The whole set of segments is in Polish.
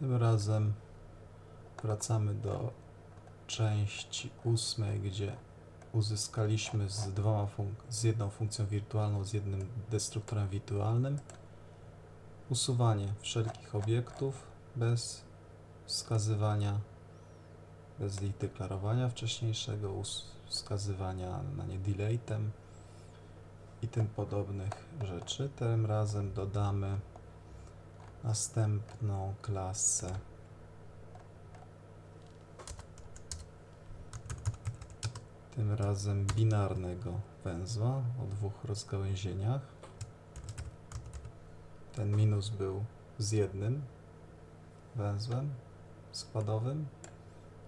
Tym razem wracamy do części ósmej, gdzie uzyskaliśmy z, dwoma z jedną funkcją wirtualną, z jednym destruktorem wirtualnym usuwanie wszelkich obiektów bez wskazywania, bez ich deklarowania wcześniejszego, wskazywania na nie delatem i tym podobnych rzeczy. Tym razem dodamy następną klasę. Tym razem binarnego węzła o dwóch rozgałęzieniach. Ten minus był z jednym węzłem składowym.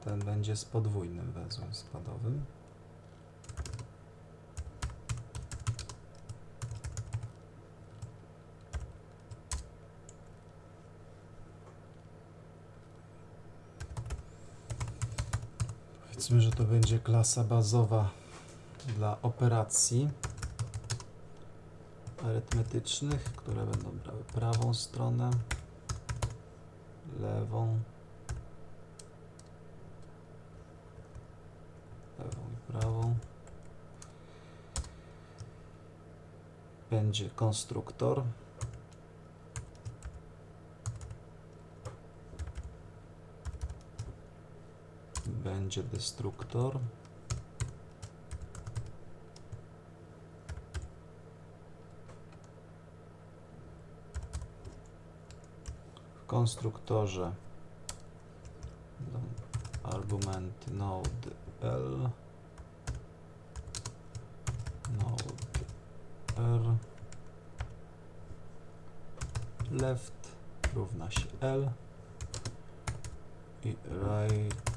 Ten będzie z podwójnym węzłem składowym. Powiedzmy, że to będzie klasa bazowa dla operacji arytmetycznych, które będą brały prawą stronę, lewą, lewą i prawą. Będzie konstruktor. Będzie destruktor. W konstruktorze. Będą argumenty node L, node R, left równa się L. I right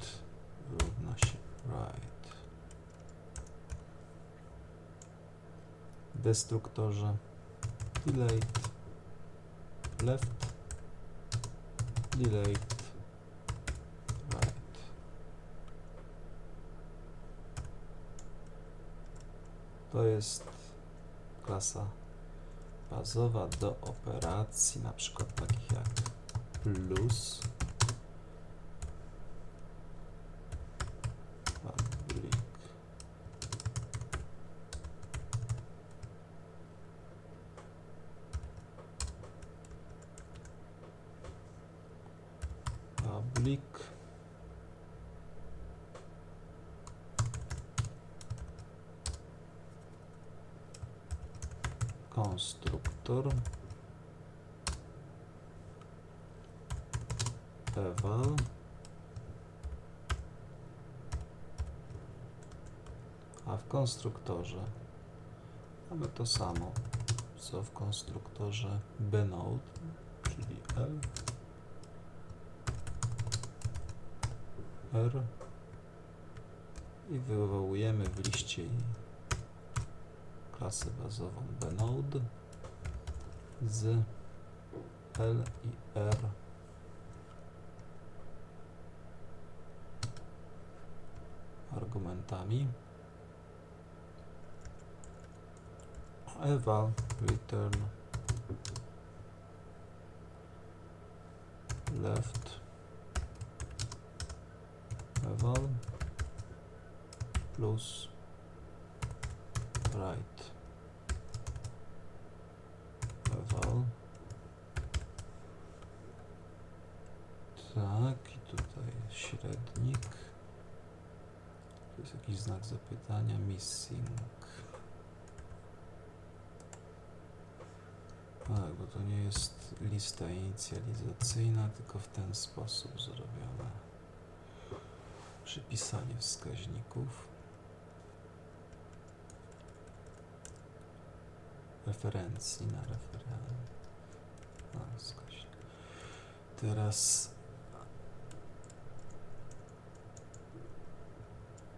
równa się right. Destruktorze delete left delete right. To jest klasa bazowa do operacji, na przykład takich jak plus, public, public, konstruktor, eval, a w konstruktorze? Mamy to samo, co w konstruktorze bnode, czyli L, R i wywołujemy w liście klasę bazową bnode z L i R. Argumentami. Eval return left eval plus. Right. Eval tak i tutaj średnik. Tu jest jakiś znak zapytania. Missing. Tak, bo to nie jest lista inicjalizacyjna, tylko w ten sposób zrobione przypisanie wskaźników. Referencji na referen na wskaźnik. Teraz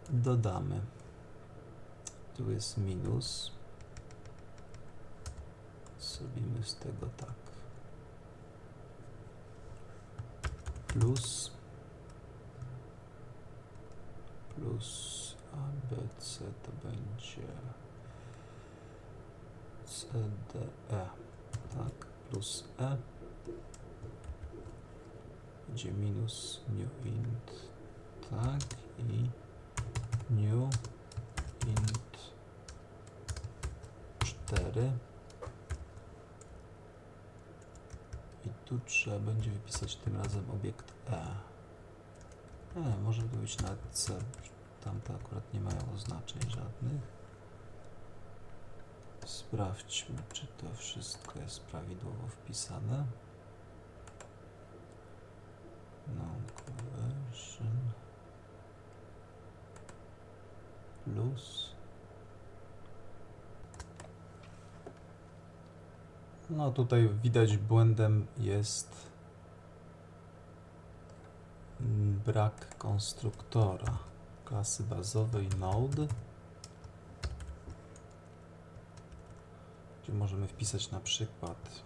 dodamy. Tu jest minus. Zrobimy z tego tak. Plus plus A, B, C to będzie C, D, E tak, plus E będzie minus new int, tak, i new int 4. I tu trzeba będzie wypisać tym razem obiekt E. E, może to być nawet C. Tamte akurat nie mają oznaczeń żadnych. Sprawdźmy, czy to wszystko jest prawidłowo wpisane. Non-conversion plus No tutaj widać błędem jest brak konstruktora klasy bazowej node gdzie możemy wpisać na przykład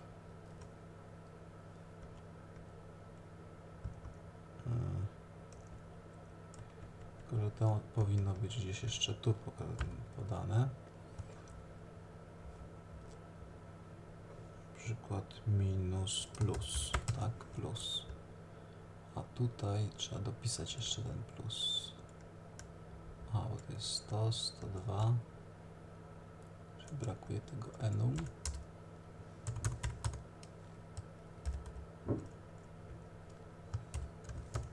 mm, tylko że to powinno być gdzieś jeszcze tu podane przykład minus plus, tak, plus. A tutaj trzeba dopisać jeszcze ten plus. To jest 100, 102. Czyli brakuje tego enum.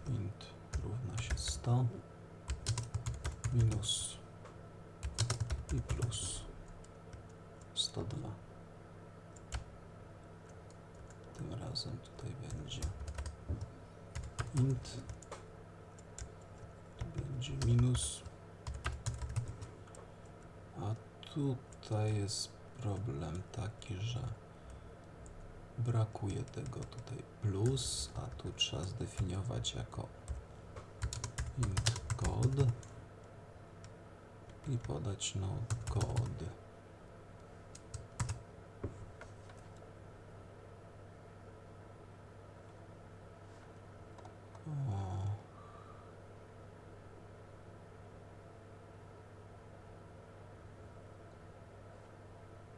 Int równa się 100 minus i plus 102. Tym razem tutaj będzie int. Tu będzie minus. A tutaj jest problem taki, że brakuje tego tutaj plus, a tu trzeba zdefiniować jako int code i podać no code. O.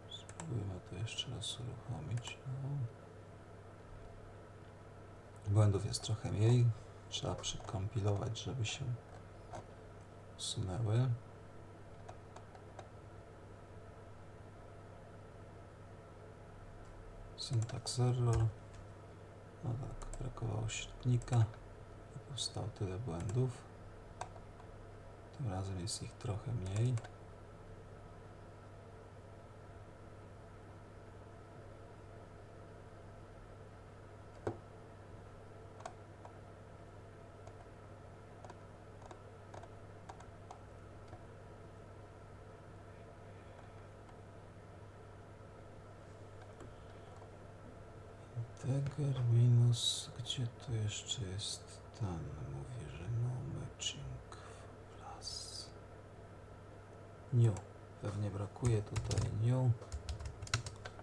Spróbujmy to jeszcze raz uruchomić. No. Błędów jest trochę mniej. Trzeba przykompilować, żeby się usunęły. Syntax error. No tak, brakowało średnika. I powstało tyle błędów. Tym razem jest ich trochę mniej. Integer minus, gdzie tu jeszcze jest ten? Mówi, że no matching plus. New. Pewnie brakuje tutaj new.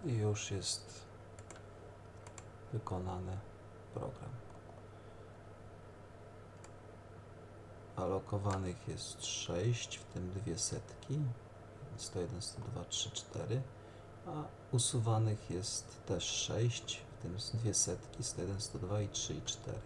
I już jest wykonany program. Alokowanych jest 6, w tym dwie setki. 101, 102, 3, 4. A usuwanych jest też 6, w tym dwie setki, 101, 102 i 3 i 4.